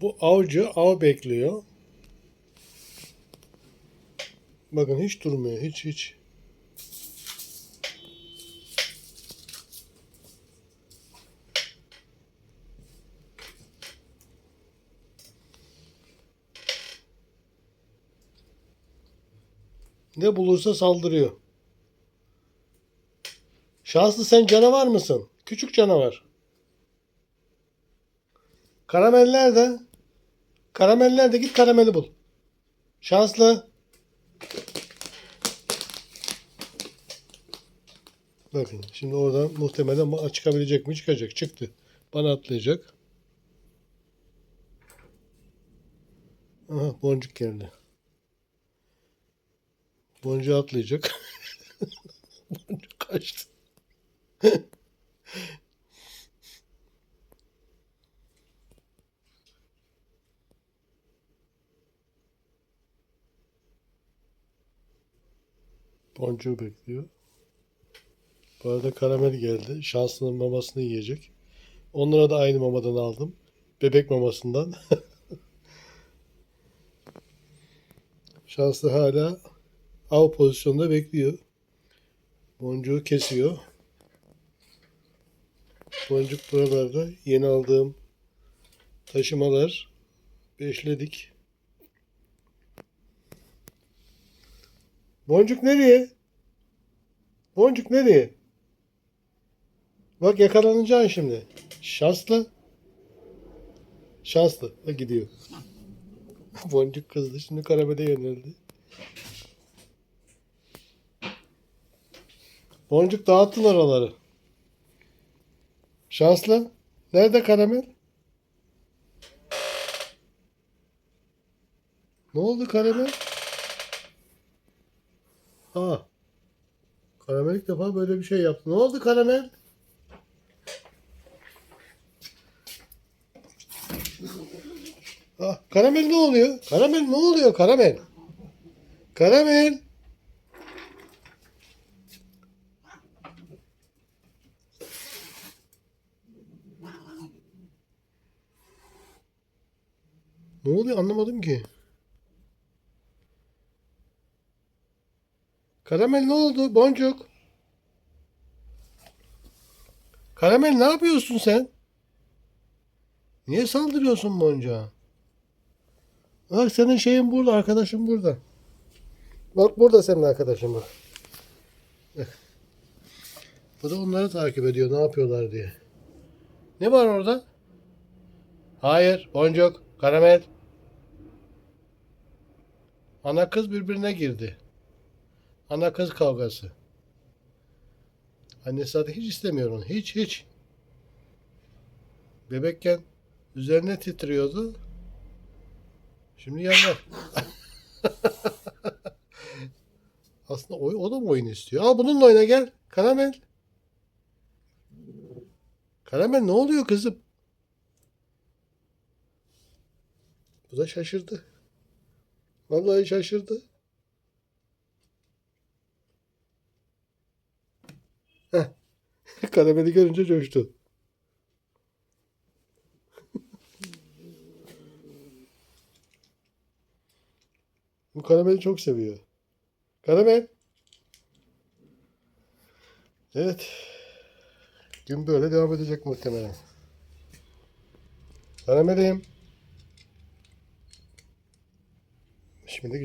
Bu avcı av bekliyor. Bakın hiç durmuyor. Hiç hiç. Ne bulursa saldırıyor. Şanslı sen canavar mısın? Küçük canavar. Karameller de. Karameller de git karameli bul. Şanslı. Bakın şimdi oradan muhtemelen çıkabilecek mi? Çıkacak. Çıktı. Bana atlayacak. Aha boncuk geldi. Boncuğa atlayacak. boncuk kaçtı. Boncuğu bekliyor. Bu arada karamel geldi. Şanslının mamasını yiyecek. Onlara da aynı mamadan aldım. Bebek mamasından. Şanslı hala av pozisyonunda bekliyor. Boncuğu kesiyor. Boncuk buralarda yeni aldığım taşımalar beşledik. Boncuk nereye? Boncuk nereye? Bak yakalanacaksın şimdi. Şanslı. Şanslı. Ha, gidiyor. Boncuk kızdı. Şimdi karamele yöneldi. Boncuk dağıttın oraları. Şanslı. Nerede karamel? Ne oldu karamel? Ha. Karamel ilk defa böyle bir şey yaptı. Ne oldu karamel? Ah, karamel ne oluyor? Karamel ne oluyor karamel? Karamel. Ne oluyor anlamadım ki. Karamel ne oldu? Boncuk. Karamel ne yapıyorsun sen? Niye saldırıyorsun boncuğa? Bak senin şeyin burada, arkadaşın burada. Bak burada senin arkadaşın bak. Bak. Bu da onları takip ediyor ne yapıyorlar diye. Ne var orada? Hayır, boncuk, karamel. Ana kız birbirine girdi. Ana kız kavgası. Annesi zaten hiç istemiyor onu. Hiç hiç. Bebekken üzerine titriyordu. Şimdi yanlar. Aslında o, o da mı oyun istiyor? Aa bununla oyna gel. Karamel. Karamel ne oluyor kızım? Bu da şaşırdı. Vallahi şaşırdı. Karameli görünce coştu. Bu karameli çok seviyor. Karamel. Evet. Gün böyle devam edecek muhtemelen. Karamelim. Şimdi